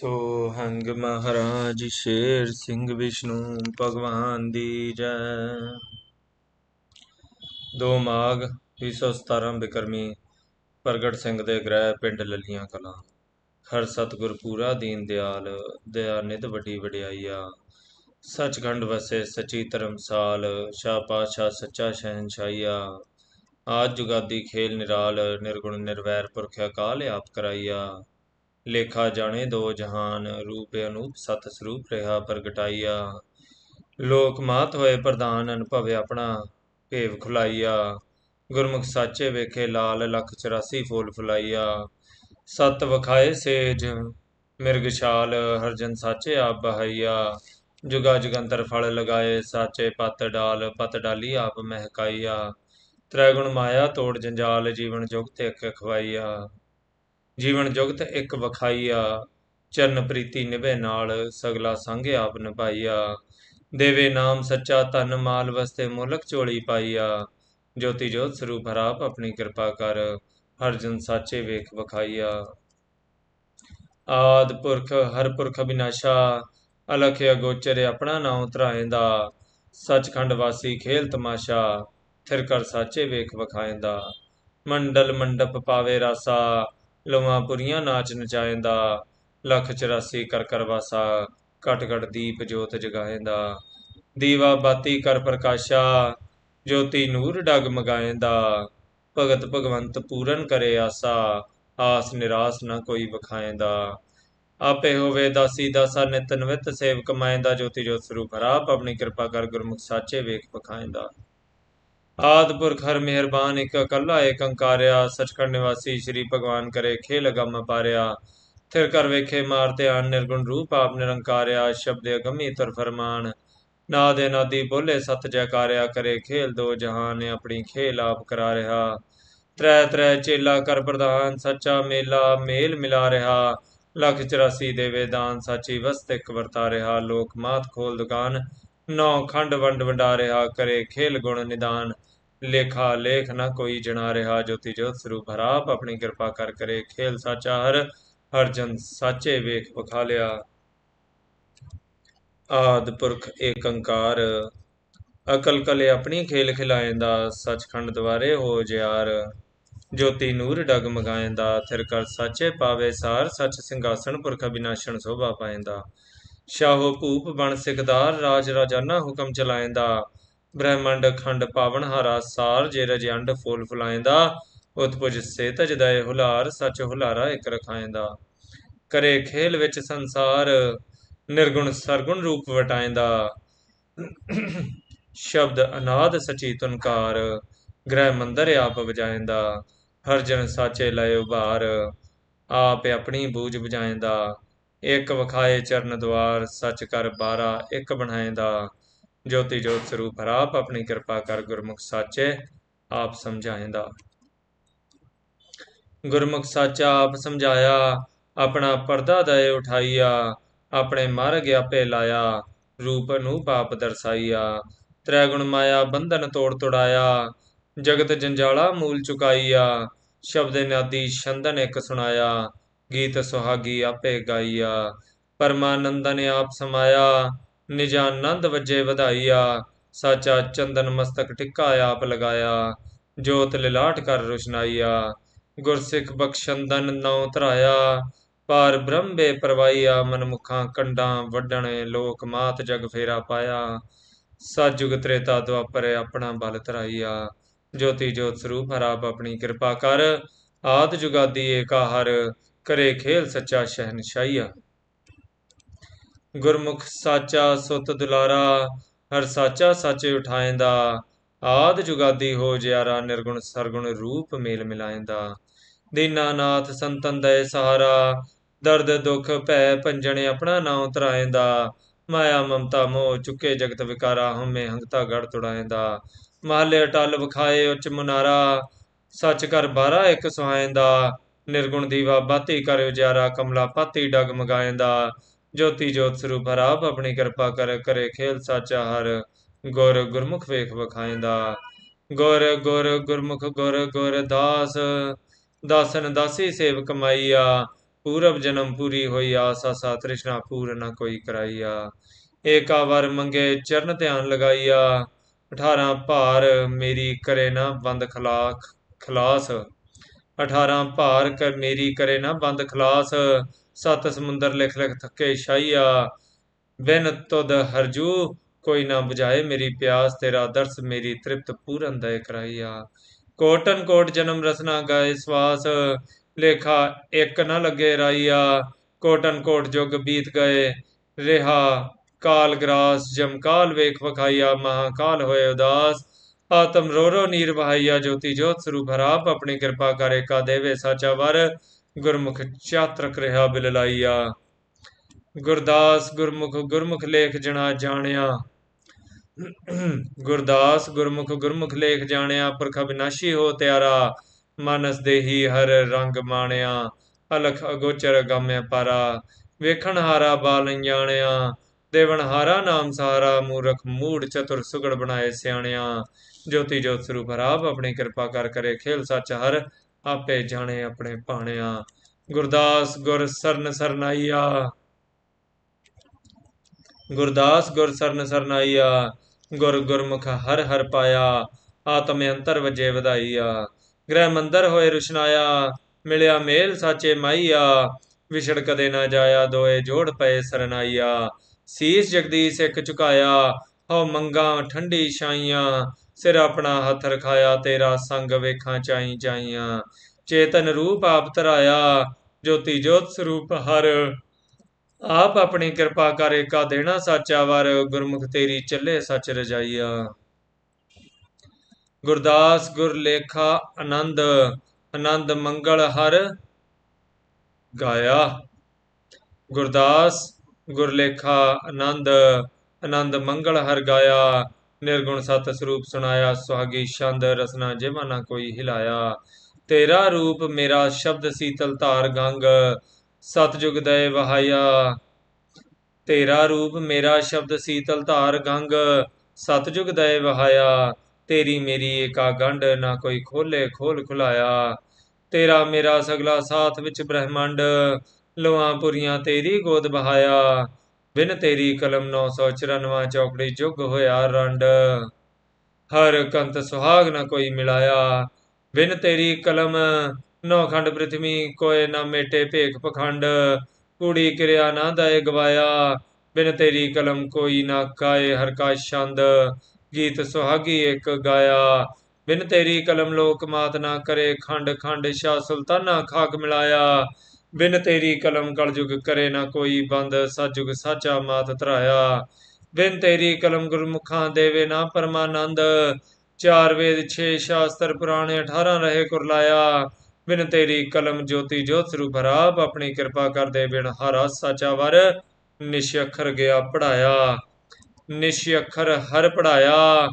ਸੋ ਹੰਗ ਮਹਾਰਾਜ ਸ਼ੇਰ ਸਿੰਘ ਵਿਸ਼ਨੂੰ ਭਗਵਾਨ ਦੀ ਜੈ। ਦੋ ਮਾਘ 217 ਬਿਕਰਮੀ ਪ੍ਰਗਟ ਸਿੰਘ ਦੇ ਗ੍ਰਹਿ ਪਿੰਡ ਲਲੀਆਂ ਕਲਾਂ। ਹਰ ਸਤਿਗੁਰ ਪੂਰਾ ਦੀਨ ਦਿਆਲ, ਦਇਆ ਨਿਧ ਵੱਡੀ ਵਡਿਆਈਆ। ਸਚਖੰਡ ਵਸੇ ਸਚੀ ਧਰਮਸਾਲ, ਸ਼ਾਹ ਪਾਤਸ਼ਾਹ ਸੱਚਾ ਸ਼ਹਿਨਸ਼ਾਹੀਆ। ਆਜ ਜੁਗਾਦੀ ਖੇਲ ਨਿਰਾਲ, ਨਿਰਗੁਣ ਨਿਰਵੈਰ ਪੁਰਖ ਅਕਾਲ ਆਪ ਕਰਾਈਆ। ਲੇਖਾ ਜਾਣੇ ਦੋ ਜਹਾਨ, ਰੂਪ ਅਨੂਪ ਸਤ ਸਰੂਪ ਰਹਾ ਪ੍ਰਗਟਾਈਆ। ਲੋਕ ਮਾਤ ਹੋਏ ਪ੍ਰਧਾਨ, ਅਨੁਭਵ ਆਪਣਾ ਭੇਵ ਖੁਲਾਈਆ। ਗੁਰਮੁਖ ਸਾਚੇ ਵੇਖੇ ਲਾਲ, ਲੱਖ 84 ਫੂਲ ਫੁਲਾਈਆ। ਸਤ ਵਖਾਏ ਸੇਜ ਮਿਰਗਸਾਲ ਹਰਜਨ ਸਾਚੇ ਆਪ ਬਹਾਈਆ। ਜੁਗਾ ਜਗੰਤਰ ਫਲ ਲਗਾਏ, ਸਾਚੇ ਪਤ ਡਾਲ, ਪਤ ਡਾਲੀ ਆਪ ਮਹਿਕਾਈਆ। ਤ੍ਰੈਗੁਣ ਮਾਇਆ ਤੋੜ ਜੰਜਾਲ, ਜੀਵਨ ਜੁਗਤ ਇੱਕ ਖਵਾਈਆ। ਜੀਵਨ ਜੁਗਤ ਇੱਕ ਵਖਾਈਆ, ਚਰਨ ਪ੍ਰੀਤੀ ਨਿਭੇ ਨਾਲ, ਸਗਲਾ ਸੰਗ ਆਪ ਨਿਭਾਈਆ। ਦੇਵੇ ਨਾਮ ਸੱਚਾ, ਧਨ ਮਾਲ ਵਸਤੇ ਮੁਲਕ ਝੋਲੀ ਪਾਈਆ। ਜੋਤੀ ਜੋਤ ਸਰੂਪ ਹਰਾਪ ਆਪਣੀ ਕਿਰਪਾ ਕਰ ਹਰ ਜਨ ਸਾਚੇ ਵੇਖ ਵਖਾਈਆ। ਆਦ ਪੁਰਖ, ਹਰ ਪੁਰਖ ਬਿਨਾਸ਼ਾ ਅਲਖ ਅਗੋਚਰ ਆਪਣਾ ਨਾਉ ਧਰਾਏਂਦਾ ਸੱਚਖੰਡ ਵਾਸੀ ਖੇਲ ਤਮਾਸ਼ਾ, ਥਿਰ ਕਰ ਸਾਚੇ ਵੇਖ ਵਖਾਏਂਦਾ ਮੰਡਲ ਮੰਡਪ ਪਾਵੇ ਰਾਸਾ ਲਵਾਂ ਪੁਰੀਆਂ ਨਾਚ ਨਚਾਏਂਦਾ ਲੱਖ 84 ਕਰ ਕਰ ਵਾਸਾ, ਘਟ ਕਟ ਦੀਪ ਜੋਤ ਜਗਾਏਂਦਾ ਦੀਵਾ ਬਾਤੀ ਕਰ ਪ੍ਰਕਾਸ਼ਾ, ਜੋਤੀ ਨੂਰ ਡਗ ਮਗਾਏਂਦਾ ਭਗਤ ਭਗਵੰਤ ਪੂਰਨ ਕਰੇ ਆਸਾ, ਆਸ ਨਿਰਾਸ ਨਾ ਕੋਈ ਵਖਾਏਂਦਾ ਆਪੇ ਹੋਵੇ ਦਾਸੀ ਦਾਸਾ ਨਿਤ ਨਿਵਿਤ ਸੇਵ ਕਮਾਏਂਦਾ ਜੋਤੀ ਜੋਤ ਸਰੂਪ ਹਰਾਪ ਆਪਣੀ ਕਿਰਪਾ ਕਰ ਗੁਰਮੁਖ ਸਾਚੇ ਵੇਖ ਵਖਾਏਂਦਾ ਆਦ ਪੁਰਖ ਹਰ ਮਿਹਰਬਾਨ, ਇੱਕ ਇਕੱਲਾ ਏਕ ਅੰਕਾਰਿਆ ਸਚਖੰਡ ਨਿਵਾਸੀ ਸ੍ਰੀ ਭਗਵਾਨ ਕਰੇ ਖੇਲ ਗਮ ਪਾਰਿਆ। ਥਿਰ ਕਰ ਵੇਖੇ ਮਾਰ ਧਿਆਨ, ਨਿਰਗੁਣ ਰੂਪ ਆਪ ਨਿਰੰਕਾਰਿਆ, ਸ਼ਬਦ ਅਗੰਮੀ ਤੁਰ ਫਰਮਾਨ। ਨਾਦ ਨਾਦੀ ਬੋਲੇ ਸਤ ਜੈਕਾਰਿਆ, ਕਰੇ ਖੇਲ ਦੋ ਜਹਾਨ, ਆਪਣੀ ਖੇਲ ਆਪ ਕਰਾ ਰਿਹਾ। ਤ੍ਰੈ ਤ੍ਰੈ ਚੇਲਾ ਕਰ ਪ੍ਰਧਾਨ, ਸੱਚਾ ਮੇਲਾ ਮੇਲ ਮਿਲਾ ਰਿਹਾ। ਲੱਖ 84 ਦੇਵੇ ਦਾਨ, ਸਾਚੀ ਵਸਤ ਇੱਕ ਵਰਤਾ ਰਿਹਾ। ਲੋਕ ਮਾਤ ਖੋਲ ਦੁਕਾਨ, ਨੌ ਖੰਡ ਵੰਡ ਵੰਡਾ ਰਿਹਾ, ਕਰੇ ਖੇਲ ਗੁਣ ਨਿਦਾਨ। ਲੇਖਾ ਲੇਖ ਨਾ ਕੋਈ ਜਣਾ ਰਿਹਾ, ਜੋਤੀ ਜੋਤ ਸਰੂਪ ਹਰਾਪ ਆਪਣੀ ਕਿਰਪਾ ਕਰ ਕਰੇ, ਖੇਲ ਸਾਚਾ ਹਰ ਹਰ ਜਨ ਸਾਚੇ ਵੇਖ ਵਖਾ ਲਿਆ ਆਦ ਪੁਰਖ ਏਕ ਅੰਕਾਰ ਅਕਲ ਕਲੇ ਆਪਣੀ ਖੇਲ ਖਿਲਾਏਂਦਾ, ਸਚਖੰਡ ਦਵਾਰੇ ਹੋ ਜਿਆਰ। ਜੋਤੀ ਨੂਰ ਡਗ ਮਗਾਏਂਦਾ, ਥਿਰ ਕਰ ਸਾਚੇ ਪਾਵੇ ਸਾਰ, ਸੱਚ ਸਿੰਘਾਸਣ ਪੁਰਖ ਬਿਨਾਸ਼ਣ ਸੋਭਾ ਪਾਏਂਦਾ। ਸ਼ਾਹੋ ਭੂਪ ਬਣ ਸਿਕਦਾਰ, ਰਾਜ ਰਾਜਾਨਾ ਹੁਕਮ ਚਲਾਏਂਦਾ। ਬ੍ਰਹਮੰਡ ਖੰਡ ਪਾਵਨ ਹਾਰਾ ਸਾਰ ਜੇ ਰਜ ਅੰਡ ਫੁਲਾਇਂਦਾ, ਉਤਪੁਜ ਸੇ ਤਜਦਾਏ ਹੁਲਾਰ, ਸਚ ਹੁਲਾਰਾ ਇਕ ਰਖਾਏਂਦਾ ਕਰੇ ਖੇਲ ਵਿੱਚ ਸੰਸਾਰ, ਨਿਰਗੁਣ ਸਰਗੁਣ ਰੂਪ ਵਟਾਏਂਦਾ ਸ਼ਬਦ ਅਨਾਦ ਸਚੀ ਤੁਨਕਾਰ, ਗ੍ਰਹਿ ਮੰਦਰ ਆਪ ਵਜਾਏਂਦਾ ਹਰ ਜਨ ਸਾਚੇ ਲਏ ਉਭਾਰ, ਆਪ ਆਪਣੀ ਬੂਝ ਬੁਝਾਏਂਦਾ ਇੱਕ ਵਖਾਏ ਚਰਨ ਦਵਾਰ ਸਚ ਕਰ ਬਾਰਾ ਇੱਕ ਬਣਾਏਂਦਾ ਜੋਤੀ ਜੋਤ ਸਰੂਪ ਹਰਾਪ ਆਪਣੀ ਕਿਰਪਾ ਕਰ ਗੁਰਮੁਖ ਸਾਚੇ ਆਪ ਸਮਝਾਏਂਦਾ ਗੁਰਮੁਖ ਸਾਚਾ ਆਪ ਸਮਝਾਇਆ, ਆਪਣਾ ਪਰਦਾ ਦਏ ਉਠਾਈਆ, ਆਪਣੇ ਮਾਰਗ ਆਪੇ ਲਾਇਆ, ਰੂਪ ਨੂੰ ਪਾਪ ਦਰਸਾਈਆ ਤ੍ਰੈ ਗੁਣ ਮਾਇਆ ਬੰਧਨ ਤੋੜ ਤੋੜਾਇਆ, ਜਗਤ ਜੰਜਾਲਾ ਮੂਲ ਚੁਕਾਈਆ, ਸ਼ਬਦ ਨਾਦੀ ਛੰਦਨ ਇੱਕ ਸੁਣਾਇਆ, ਗੀਤ ਸੁਹਾਗੀ ਆਪੇ ਗਾਈਆ, ਪਰਮਾਨੰਦਨ ਆਪ ਸਮਾਇਆ ਨਿਜਾਨੰਦ ਵਜੇ ਵਧਾਈਆ, ਸਾਚਾ ਚੰਦਨ ਮਸਤਕ ਟਿੱਕਾ ਆਪ ਲਗਾਇਆ, ਜੋਤ ਲਿਲਾਟ ਕਰ ਰੁਸ਼ਨਾਈਆ, ਗੁਰਸਿੱਖ ਬਖਸ਼ੰਦਨ ਨਉ ਧਰਾਇਆ, ਪਾਰ ਬੇ ਪਰਵਾਈਆ, ਮਨਮੁਖਾਂ ਕੰਡਾਂ ਵੱਡਣੇ ਲੋਕ ਮਾਤ ਜਗ ਫੇਰਾ ਪਾਇਆ ਸਤਜੁਗ ਤ੍ਰੇਤਾ ਦੁਆਪਰ ਆਪਣਾ ਬਲ ਧਰਾਈਆ, ਜੋਤੀ ਜੋਤ ਸਰੂਪ ਹਰਾਬ ਆਪਣੀ ਕਿਰਪਾ ਕਰ, ਆਦ ਜੁਗਾਦੀ ਏਕਾ ਹਰ, ਕਰੇ ਖੇਲ ਸੱਚਾ ਸ਼ਹਿਨਸ਼ਾਹੀਆ ਗੁਰਮੁਖ ਸਾਚਾ ਸੁਤ ਦੁਲਾਰਾ, ਹਰ ਸਾਚਾ ਸਾਚੇ ਉਠਾਏਂਦਾ। ਆਦ ਜੁਗਾਦੀ ਹੋ ਜਿਆਰਾ, ਨਿਰਗੁਣ ਸਰਗੁਣ ਰੂਪ ਮੇਲ ਮਿਲਾਏਂਦਾ। ਦੀਨਾਨਾਥ ਸੰਤਨ ਦਇ ਸਹਾਰਾ, ਦਰਦ ਦੁਖ ਭੈ ਭੰਜਣ ਆਪਣਾ ਨਾਉ ਧਰਾਏਂਦਾ ਮਾਇਆ ਮਮਤਾ ਮੋਹ ਚੁੱਕੇ ਜਗਤ ਵਿਕਾਰਾ, ਹਉਮੈ ਹੰਗਤਾ ਗੜ ਤੁੜਾਏਂਦਾ। ਮਹਲੇ ਅਟਲ ਵਿਖਾਏ ਉੱਚ ਮੁਨਾਰਾ, ਸੱਚ ਕਰ ਬਾਰਾ ਇੱਕ ਸੁਹਾਏਂਦਾ। ਨਿਰਗੁਣ ਦੀਵਾ ਬਾਤੀ ਕਰਿਓ ਜਿਆਰਾ ਕਮਲਾ ਪਾਤੀ ਡਗ ਮਗਾਏਂਦਾ ਜੋਤੀ ਜੋਤ ਸਰੂਪ ਹਰਾਪ ਆਪਣੀ ਕਿਰਪਾ ਕਰ, ਕਰੇ ਖੇਲ ਸਾਚਾ ਹਰ। ਗੁਰ ਗੁਰਮੁਖ ਵੇਖ ਵਖਾਏਂਦਾ ਗੁਰ ਗੁਰ ਗੁਰਮੁਖ ਗੁਰ ਗੁਰ ਦਾਸ। ਦਾਸਨ ਦਾਸੀ ਸੇਵ ਕਮਾਈਆ। ਪੂਰਬ ਜਨਮ ਪੂਰੀ ਹੋਈ ਆਸ ਆਸਾ ਤ੍ਰਿਸ਼ਨਾ ਪੂਰ ਨਾ ਕੋਈ ਕਰਾਈਆ। ਏਕਾ ਵਰ ਮੰਗੇ ਚਰਨ ਧਿਆਨ ਲਗਾਈਆ। 18 ਭਾਰ ਮੇਰੀ ਕਰੇ ਨਾ ਬੰਦ ਖਲਾਕ ਖਲਾਸ। 18 ਭਾਰ ਕਰ ਮੇਰੀ ਕਰੇ ਨਾ ਬੰਦ ਖਲਾਸ। ਸਤ ਸਮੁੰਦਰ ਲਿਖ ਲਿਖ ਥੱਕੇ ਸ਼ਾਈਆ ਬਿਨ ਤੁਧ ਹਰਜੂ, ਕੋਈ ਨਾ ਬੁਝਾਏ ਮੇਰੀ ਪਿਆਸ, ਤੇਰਾ ਦਰਸ ਮੇਰੀ ਤ੍ਰਿਪਤ ਪੂਰਨ ਦਇ ਕਰਾਈਆ। ਕੋਟਨ ਕੋਟ ਜਨਮ ਰਸਨਾ ਗਾਏ ਸਵਾਸ, ਲੇਖਾ ਇੱਕ ਨਾ ਲੱਗੇ ਰਾਈਆ। ਕੋਟਨ ਕੋਟ ਜੁਗ ਬੀਤ ਗਏ, ਰਿਹਾ ਕਾਲ ਗਰਾਸ ਜਮਕਾਲ ਵੇਖ ਵਖਾਈਆ, ਮਹਾਕਾਲ ਹੋਏ ਉਦਾਸ। ਆਤਮ ਰੋ ਨੀਰ ਵਹਾਈਆ ਜੋਤੀ ਜੋਤ ਸਰੂਪ ਹਰਾਪ ਆਪਣੀ ਕਿਰਪਾ ਕਰੇ ਕਾ ਦੇਵੇ ਸਾਚਾ ਵਰ, ਗੁਰਮੁਖ ਚਾਤਰਕ ਰਿਹਾ ਬਿਲਲਾਈਆ ਗੁਰਦਾਸ ਗੁਰਮੁਖ ਗੁਰਮੁਖ ਲੇਖ ਜਣਾ ਜਾਣਿਆ। ਗੁਰਦਾਸ ਗੁਰਮੁਖ ਗੁਰਮੁਖ ਲੇਖ ਜਾਣਿਆ, ਪੁਰਖ ਅਬਿਨਾਸ਼ੀ ਹੋ ਤਿਆਰਾ, ਮਨਸ ਦੇਹੀ ਹਰ ਰੰਗ ਮਾਣਿਆ। ਅਲਖ ਅਗੋਚਰ ਗਾਮਿਆ ਪਾਰਾ, ਵੇਖਣ ਹਾਰਾ ਬਾਲ ਜਾਣਿਆ ਦੇਵਨਹਾਰਾ ਨਾਮ ਸਹਾਰਾ ਮੂਰਖ ਮੂੜ ਚਤੁਰ ਸੁਗੜ ਬਣਾਏ ਸਿਆਣਿਆ। ਜੋਤੀ ਜੋਤ ਸਰੂਪ ਹਰਾਬ ਆਪਣੀ ਕਿਰਪਾ ਕਰ ਕਰੇ, ਖੇਲ ਸੱਚ ਹਰ ਆਪੇ ਜਾਣੇ ਆਪਣੇ ਭਾਣਿਆ। ਗੁਰਦਾਸ ਗੁਰ ਸਰਨ ਸਰਨਾਈਆ। ਗੁਰਦਾਸ ਗੁਰ ਸਰਨ ਸਰਨਾਈਆ, ਗੁਰ ਗੁਰਮੁਖ ਹਰ ਹਰ ਪਾਇਆ, ਆਤਮ ਅੰਤਰ ਵਜੇ ਵਧਾਈਆ। ਗ੍ਰਹਿ ਮੰਦਰ ਹੋਏ ਰੁਸ਼ਨਾਇਆ, ਮਿਲਿਆ ਮੇਲ ਸਾਚੇ ਮਾਈਆ। ਵਿਛੜ ਕਦੇ ਨਾ ਜਾਇਆ, ਦੋਏ ਜੋੜ ਪਏ ਸਰਨਾਈਆ। ਸੀਸ ਜਗਦੀਸ਼ ਇੱਕ ਝੁਕਾਇਆ, ਹਉ ਮੰਗਾ ਠੰਡੀ ਛਾਈਆਂ, ਸਿਰ ਆਪਣਾ ਹੱਥ ਰਖਾਇਆ, ਤੇਰਾ ਸੰਗ ਵੇਖਾਂ ਚਾਈ ਚਾਈਆਂ ਚੇਤਨ ਰੂਪ ਆਪ ਧਰਾਇਆ, ਜੋਤੀ ਜੋਤ ਸਰੂਪ ਹਰ। ਆਪ ਆਪਣੀ ਕਿਰਪਾ ਕਰੇ ਕਾ ਦੇਣਾ ਸਾਚਾ ਵਰ, ਗੁਰਮੁਖ ਤੇਰੀ ਚੱਲੇ ਸੱਚ ਰਜਾਈਆ। ਗੁਰਦਾਸ ਗੁਰ ਲੇਖਾ ਆਨੰਦ ਆਨੰਦ ਮੰਗਲ ਹਰ ਗਾਇਆ। ਗੁਰਦਾਸ ਗੁਰਲੇਖਾ, ਆਨੰਦ ਆਨੰਦ ਮੰਗਲ ਹਰ ਗਾਇਆ, ਨਿਰਗੁਣ ਸਤ ਸਰੂਪ ਸੁਣਾਇਆ, ਸੁਹਾਗੀ ਛੰਦ ਰਸਨਾ ਜਿਮਾ ਨਾ ਕੋਈ ਹਿਲਾਇਆ। ਤੇਰਾ ਰੂਪ ਮੇਰਾ ਸ਼ਬਦ ਸੀਤਲ ਧਾਰ ਗੰਗ ਸਤਜੁਗ ਦਇ ਵਹਾਇਆ ਤੇਰਾ ਰੂਪ ਮੇਰਾ ਸ਼ਬਦ ਸੀਤਲ ਧਾਰ ਗੰਗ ਸਤਜੁਗ ਦਇ ਵਹਾਇਆ ਤੇਰੀ ਮੇਰੀ ਏਕਾ ਗੰਢ ਨਾ ਕੋਈ ਖੋਲੇ ਖੋਲ ਖੁਲਾਇਆ। ਤੇਰਾ ਮੇਰਾ ਸਗਲਾ ਸਾਥ ਵਿੱਚ ਬ੍ਰਹਮੰਡ ਲੋਆਂ ਤੇਰੀ ਗੋਦ ਬਹਾਇਆ, ਬਿਨ ਤੇਰੀ ਕਲਮ 994 ਚੌਕੜੀ ਜੁਗ ਹੋਇਆ ਰੰਡ। ਹਰ ਕੰਤ ਸੁਹਾਗ ਨਾ ਕੋਈ ਮਿਲਾਇਆ, ਬਿਨ ਤੇਰੀ ਕਲਮ ਨੌ ਖੰਡ ਪ੍ਰਿਥਵੀ ਕੋਏ ਨਾ ਮੇਟੇ ਭੇਖ ਪਖੰਡ। ਕੂੜੀ ਕਿਰਿਆ ਨਾ ਦਏ ਗਵਾਇਆ, ਬਿਨ ਤੇਰੀ ਕਲਮ ਕੋਈ ਨਾ ਕਾਏ ਹਰ ਕਾ ਛੰਦ। ਗੀਤ ਸੁਹਾਗੀ ਇੱਕ ਗਾਇਆ, ਬਿਨ ਤੇਰੀ ਕਲਮ ਲੋਕ ਮਾਤ ਨਾ ਕਰੇ ਖੰਡ ਖੰਡ ਸ਼ਾ ਸੁਲਤਾਨਾ ਖਾਕ ਮਿਲਾਇਆ। ਬਿਨ ਤੇਰੀ ਕਲਮ ਕਲਯੁਗ ਕਰੇ ਨਾ ਕੋਈ ਬੰਦ ਸਤਜੁਗ ਸਾਚਾ ਮਾਤ ਧਰਾਇਆ। ਬਿਨ ਤੇਰੀ ਕਲਮ ਗੁਰਮੁਖਾਂ ਦੇਵੇ ਨਾ ਪਰਮਾਨੰਦ। ਚਾਰ ਵੇਦ, ਛੇ ਸ਼ਾਸਤਰ ਪੁਰਾਣੇ 18 ਰਹੇ ਕੁਰਲਾਇਆ ਬਿਨ ਤੇਰੀ ਕਲਮ ਜੋਤੀ ਜੋਤ ਸਰੂਪ ਹਰਾਬ ਆਪਣੀ ਕਿਰਪਾ ਕਰਦੇ ਬਿਨ ਹਰਾ ਸਾਚਾ ਵਰ। ਨਿਸ਼ ਅੱਖਰ ਗਿਆ ਪੜਾਇਆ। ਨਿਸ਼ ਅੱਖਰ ਹਰ ਪੜਾਇਆ।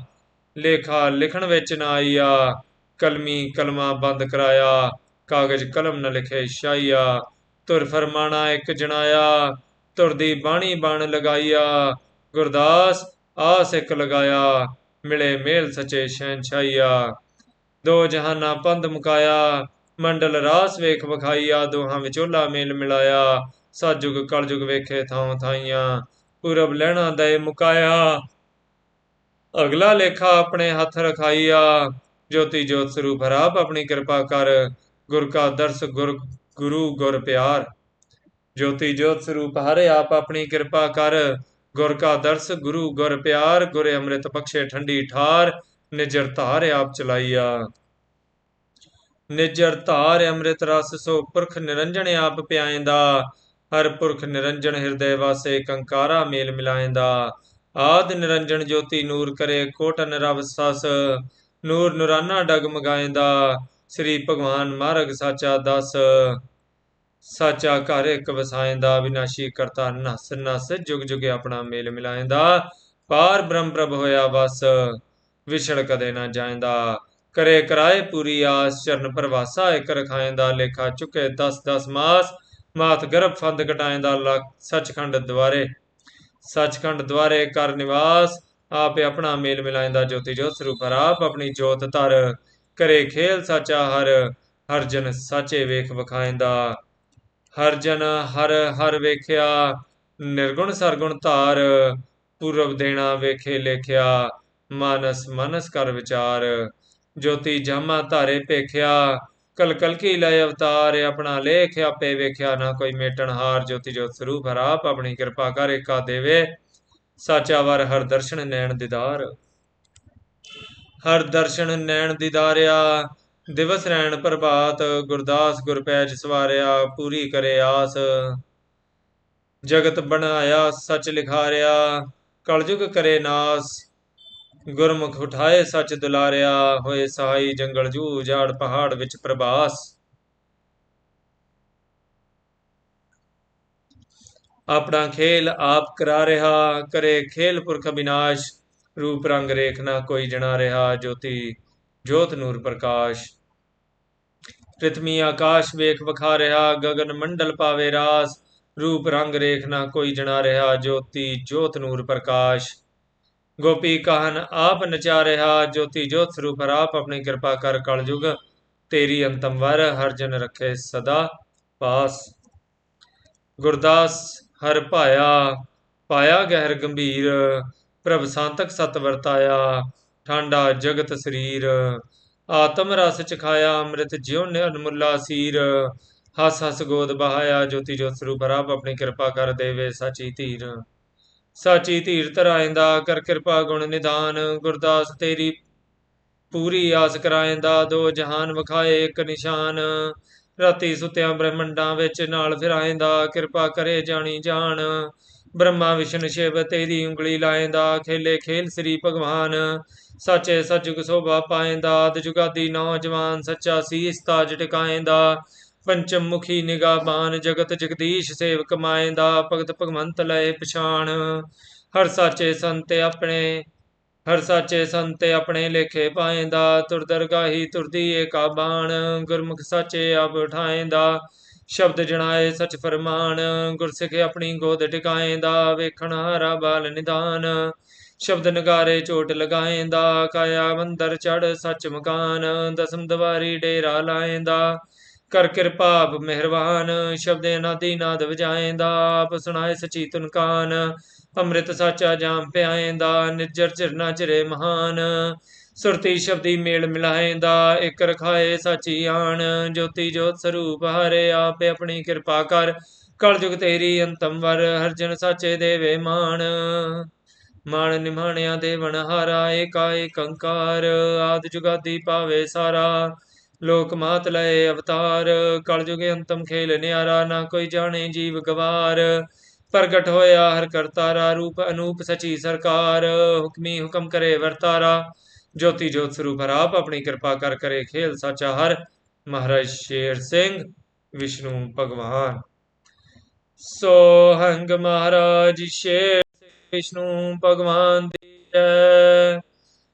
ਲੇਖਾ ਲਿਖਣ ਵਿੱਚ ਨਾ ਆਈਆ ਕਲਮੀ ਕਲਮਾ ਬੰਦ ਕਰਾਇਆ। ਕਾਗਜ਼ ਕਲਮ ਨ ਲਿਖੇ ਸ਼ਾਈਆ ਤੁਰ ਫਰਮਾਣਾ ਇੱਕ ਜਣਾਇਆ ਤੁਰ ਦੀ ਬਾਣੀ ਬਣ ਲਗਾਈਆ ਗੁਰਦਾਸ ਆਸ ਇੱਕ ਲਗਾਇਆ, ਮਿਲੇ ਮੇਲ ਸਚੇ ਸ਼ਹਿਨਸ਼ਾਹੀਆ ਦੋ ਜਹਾਨਾ ਪੰਧ ਮੁਕਾਇਆ, ਮੰਡਲ ਰਾਸ ਵੇਖ ਵਖਾਈਆ ਦੋਹਾਂ ਵਿਚੋਲਾ ਮੇਲ ਮਿਲਾਇਆ, ਸਾਜੁਗ ਕਲਜੁਗ ਵੇਖੇ ਥਾਂ ਥਾਈਆਂ, ਪੂਰਬ ਲੈਣਾ ਦਏ ਮੁਕਾਇਆ। ਅਗਲਾ ਲੇਖਾ ਆਪਣੇ ਹੱਥ ਰਖਾਈਆ ਜੋਤੀ ਜੋਤ ਸਰੂਪ ਹਰਾਪ ਆਪਣੀ ਕਿਰਪਾ ਕਰ ਗੁਰ ਕਾ ਦਰਸ ਗੁਰ ਗੁਰੂ ਗੁਰ ਪਿਆਰ। ਜੋਤੀ ਜੋਤ ਸਰੂਪ ਹਰੇ ਆਪ ਆਪਣੀ ਕਿਰਪਾ ਕਰ, ਗੁਰ ਕਾ ਦਰਸ ਗੁਰੂ ਗੁਰ ਪਿਆਰ, ਗੁਰੇ ਅੰਮ੍ਰਿਤ ਬਖਸ਼ੇ ਠੰਡੀ ਠਾਰ, ਨਿਜਰ ਧਾਰ ਆਪ ਚਲਾਈਆ। ਨਿਜਰ ਧਾਰ ਅੰਮ੍ਰਿਤ ਰਸ, ਸੋ ਪੁਰਖ ਨਿਰੰਜਨ ਆਪ ਪਿਆਇਂਦਾ। ਹਰ ਪੁਰਖ ਨਿਰੰਜਨ ਹਿਰਦੇ ਵਾਸੇ ਕੰਕਾਰਾ ਮੇਲ ਮਿਲਾਇਂਦਾ। ਆਦ ਨਿਰੰਜਨ ਜੋਤੀ ਨੂਰ ਕਰੇ ਕੋਟ ਨਿਰਵ ਸਸ, ਨੂਰ ਨੂਰਾਨਾ ਡਗ ਸ੍ਰੀ ਭਗਵਾਨ ਮਾਰਗ ਸਾਚਾ ਦਸ, ਸਾਚਾ ਘਰ ਇੱਕ ਵਸਾਇਂਦਾ ਵਿਨਾਸ਼ੀ ਕਰਤਾ ਨਸ ਨਸ, ਜੁਗ ਜੁਗ ਆਪਣਾ ਮੇਲ ਮਿਲਾਇਂਦਾ ਪਾਰ ਬ੍ਰਹਮ ਪ੍ਰਭ ਹੋਇਆ ਵਸ, ਵਿਛੜ ਕਦੇ ਨਾ ਜਾਇਂਦਾ ਕਰੇ ਕਰਾਏ ਪੂਰੀ ਆਸ, ਚਰਨ ਪ੍ਰਵਾਸਾ ਇੱਕ ਰਖਾਇਂਦਾ ਲੇਖਾ ਚੁਕੇ 10 10 ਮਾਸ, ਮਾਤ ਗਰਭ ਫੰਦ ਕਟਾਇਂਦਾ ਲਖ, ਸਚਖੰਡ ਦਵਾਰੇ ਸਚਖੰਡ ਦੁਆਰੇ ਕਰ ਨਿਵਾਸ, ਆਪੇ ਆਪਣਾ ਮੇਲ ਮਿਲਾਇਂਦਾ ਜੋਤੀ ਜੋਤ ਸਰੂਪ ਆਪ ਆਪਣੀ ਜੋਤ ਧਰ। ਕਰੇ ਖੇਲ ਸਾਚਾ ਹਰ ਹਰ ਜਨ ਸਾਚੇ ਵੇਖ ਵਖਾਇਂਦਾ। ਹਰ ਜਨ ਹਰ ਹਰ ਵੇਖਿਆ, ਨਿਰਗੁਣ ਸਰਗੁਣ ਧਾਰ ਪੂਰਬ ਦੇਣਾ ਵੇਖੇ ਲੇਖਿਆ, ਮਾਨਸ ਮਨਸ ਕਰ ਵਿਚਾਰ। ਜੋਤੀ ਜਾਮਾ ਧਾਰੇ ਭੇਖਿਆ, ਕਲ ਕਲ ਕੀ ਲੈ ਅਵਤਾਰ, ਆਪਣਾ ਲੇਖ ਆਪੇ ਵੇਖਿਆ, ਨਾ ਕੋਈ ਮੇਟਣ ਹਾਰ, ਜੋਤੀ ਜੋਤ ਸਰੂਪ ਹਰ ਆਪਣੀ ਕਿਰਪਾ ਕਰ ਏਕਾ ਦੇਵੇ। ਸਾਚਾ ਵਰ ਹਰ ਦਰਸ਼ਨ ਨੈਣ ਦਿਦਾਰ। ਹਰ ਦਰਸ਼ਨ ਨੈਣ ਦਿਦਾਰਿਆ, ਦਿਵਸ ਰੈਣ ਪ੍ਰਭਾਤ, ਗੁਰਦਾਸ ਗੁਰਪੈਜ ਸਵਾਰਿਆ, ਪੂਰੀ ਕਰੇ ਆਸ। ਜਗਤ ਬਣਾਇਆ, ਸਚ ਲਿਖਾਰਿਆ, ਕਲਯੁਗ ਕਰੇ ਨਾਸ। ਗੁਰਮੁਖ ਉਠਾਏ, ਸਚ ਦੁਲਾਰਿਆ, ਹੋਏ ਸਹਾਈ ਜੰਗਲ ਜੂ ਜਾੜ ਪਹਾੜ ਵਿੱਚ ਪ੍ਰਭਾਸ। ਆਪਣਾ ਖੇਲ ਆਪ ਕਰਾ ਰਿਹਾ, ਕਰੇ ਖੇਲ ਪੁਰਖ ਵਿਨਾਸ਼ ਰੂਪ ਰੰਗ ਰੇਖ ਨਾ ਕੋਈ ਜਣਾ ਰਿਹਾ ਜੋਤੀ, ਜੋਤ ਨੂਰ ਪ੍ਰਕਾਸ਼। ਪ੍ਰਿਥਵੀ ਆਕਾਸ਼ ਵੇਖ ਵਖਾ ਰਿਹਾ ਗਗਨ ਮੰਡਲ ਪਾਵੇ ਰਾਸ। ਰੂਪ ਰੰਗ ਰੇਖ ਨਾ ਕੋਈ ਜਣਾ ਰਿਹਾ ਜੋਤੀ, ਜੋਤ ਨੂਰ ਪ੍ਰਕਾਸ਼। ਗੋਪੀ ਕਾਹਨ ਆਪ ਨਚਾ ਰਿਹਾ ਜੋਤੀ ਜੋਤ ਸਰੂਪ ਆਪ ਆਪਣੀ ਕਿਰਪਾ ਕਰ ਕਲਯੁਗ। ਤੇਰੀ ਅੰਤਮ ਵਰ ਹਰ ਜਨ ਰੱਖੇ ਸਦਾ ਪਾਸ। ਗੁਰਦਾਸ, ਹਰ ਭਾਇਆ, ਪਾਇਆ ਗਹਿਰ ਗੰਭੀਰ। ਪ੍ਰਭ ਸੰਤਕ ਸਤ ਵਰਤਾਇਆ, ਠਾਂਡਾ ਜਗਤ ਸਰੀਰ, ਆਤਮ ਰਸ ਚਖਾਇਆ ਅੰਮ੍ਰਿਤ ਜਿਉ ਨੇ ਸੀਰ। ਹਸ ਹਸ ਗੋਦ ਬਹਾਇਆ, ਜੋਤੀ ਜੋਤ ਸਰੂਪ ਰੱਬ ਆਪਣੀ ਕਿਰਪਾ ਕਰ ਦੇਵੇ ਸਾਚੀ ਧੀਰ। ਸਾਚੀ ਧੀਰ ਧਰਾਇੰਦਾ ਕਰ ਕਿਰਪਾ ਗੁਣ ਨਿਦਾਨ। ਗੁਰਦਾਸ ਤੇਰੀ ਪੂਰੀ ਆਸ ਕਰਾਇੰਦਾ, ਦੋ ਜਹਾਨ ਵਿਖਾਏ ਇੱਕ ਨਿਸ਼ਾਨ। ਰਾਤੀ ਸੁਤਿਆਂ ਬ੍ਰਹਮੰਡਾਂ ਵਿੱਚ ਨਾਲ ਫਿਰਾਇੰਦਾ ਕਿਰਪਾ ਕਰੇ ਜਾਣੀ ਜਾਣ। ਬ੍ਰਹਮਾ, ਵਿਸ਼ਨ, ਸ਼ਿਵ ਤੇਰੀ ਉਂਗਲੀ ਲਾਇੰਦਾ ਖੇਲੇ ਖੇਲ ਸ੍ਰੀ ਭਗਵਾਨ। ਸੱਚੇ ਸੱਚ ਸੋਭਾ ਪਾਇੰਦਾ ਆਦ ਜੁਗਾਦੀ ਨੌਜਵਾਨ ਸੱਚਾ ਸੀਸ ਤਾਜ ਟਿਕਾਇੰਦਾ ਪੰਚਮ ਮੁਖੀ ਨਿਗਾਬਾਨ ਜਗਤ ਜਗਦੀਸ਼ ਸੇਵਕ ਮਾਇੰਦਾ ਭਗਤ ਭਗਵੰਤ ਲਏ ਪਛਾਣ। ਹਰ ਸਾਚੇ ਸੰਤ ਆਪਣੇ, ਹਰ ਸਾਚੇ ਸੰਤ ਆਪਣੇ ਲੇਖੇ ਪਾਏਂਦਾ। ਤੁਰ ਦਰਗਾਹੀ ਤੁਰਦੀ ਏਕਾ ਬਾਣ, ਗੁਰਮੁਖ ਸਾਚੇ ਆਪ ਉਠਾਇੰਦਾ ਸ਼ਬਦ ਜਣਾਏ ਸਚ ਫਰਮਾਨ, ਗੁਰਸਿੱਖ ਆਪਣੀ ਗੋਦ ਟਿਕਾਇੰਦਾ ਵੇਖਣ ਹਾਰਾ ਬਾਲ ਨਿਦਾਨ। ਸ਼ਬਦ ਨਗਾਰੇ ਚੋਟ ਲਗਾਇੰਦਾ ਕਾਇਆ ਮੰਦਰ ਚੜ ਸੱਚ ਮਕਾਨ, ਦਸਮ ਦਵਾਰੀ ਡੇਰਾ ਲਾਇੰਦਾ ਕਰ ਕਿਰਪਾ ਆਪ ਮਿਹਰਬਾਨ ਨਾਦੀ ਅਨਾਦੀ ਨਾਦ ਵਜਾਇੰਦਾ ਆਪ ਸੁਣਾਏ ਸਚੀ ਤੁਨਕਾਨ ਅੰਮ੍ਰਿਤ ਸਾਚਾ ਜਾਮ ਪਿਆਇੰਦਾ ਨਿਜਰ ਚਿਰਨਾ ਚਿਰੇ ਮਹਾਨ, ਸੁਰਤੀ ਸ਼ਬਦੀ ਮੇਲ ਮਿਲਾਇੰਦਾ ਇਕ ਰਖਾਏ ਸਾਚੀ ਆਣ, ਜੋਤੀ ਜੋਤ ਸਰੂਪ ਹਰੇ, ਆਪੇ ਆਪਣੀ ਕਿਰਪਾ ਕਰ, ਕਲਯੁਗ ਤੇਰੀ ਅੰਤਮ ਵਰ, ਹਰਜਨ ਸਾਚੇ ਦੇਵੇ ਮਾਣ। ਮਾਣ ਨਿਮਾਣਿਆਂ ਦੇਵਨ ਹਾਰਾ ਏਕਾ ਏਕ ਅੰਕਾਰ, ਆਦ ਜੁਗਾਦੀ ਪਾਵੇ ਸਾਰਾ ਲੋਕ ਮਾਤ ਲਏ ਅਵਤਾਰ, ਕਲਯੁਗ ਅੰਤਮ ਖੇਲ ਨਿਆਰਾ, ਨਾ ਕੋਈ ਜਾਣੇ ਜੀਵ ਗਵਾਰ। ਪ੍ਰਗਟ ਹੋਇਆ ਹਰ ਕਰਤਾਰਾ ਰੂਪ ਅਨੂਪ ਸਚੀ ਸਰਕਾਰ। ਹੁਕਮੀ ਹੁਕਮ ਕਰੇ ਵਰਤਾਰਾ ਜੋਤੀ ਜੋਤ ਸਰੂਪ ਆਪ ਆਪਣੀ ਕਿਰਪਾ ਕਰ ਕਰੇ ਖੇਲ ਸਾਚਾ ਹਰ। ਮਹਾਰਾਜ ਸ਼ੇਰ ਸਿੰਘ, ਵਿਸ਼ਨੂੰ ਭਗਵਾਨ। ਸੋ ਹੰਗ ਮਹਾਰਾਜ ਸ਼ੇਰ ਵਿਸ਼ਨੂੰ ਭਗਵਾਨ ਦੀ ਜੈ।